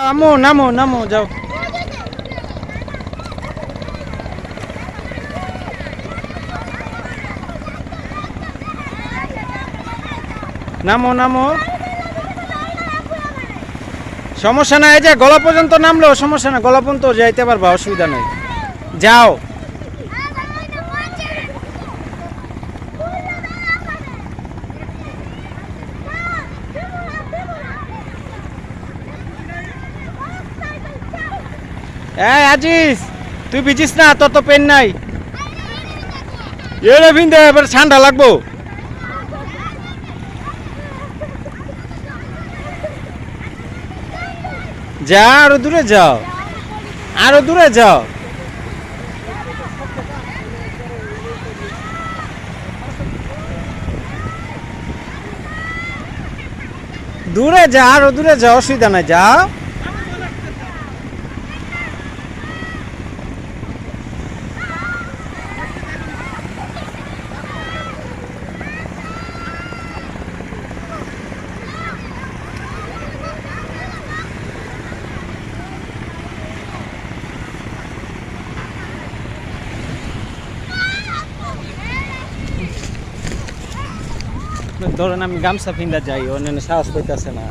নামো নামো নামো, যাও। নামো নামো। সমস্যা নাই, এই যে গলা পর্যন্ত নামলেও সমস্যা না গলা পর্যন্ত যাইতে পারবা, অসুবিধা নাই। যাও। এই আজিস তুই বিচিস না, তোর তো পেন নাই। এরে ভিন্দে, এবার ঠান্ডা লাগবো। যা, আরও দূরে যাও। আরও দূরে যাও। দূরে যা, আরও দূরে যাও, অসুবিধা নাই, যাও। ধরেন আমি গামছা ফিন্দা যাই অন্যান্য সাহস করতেছে না।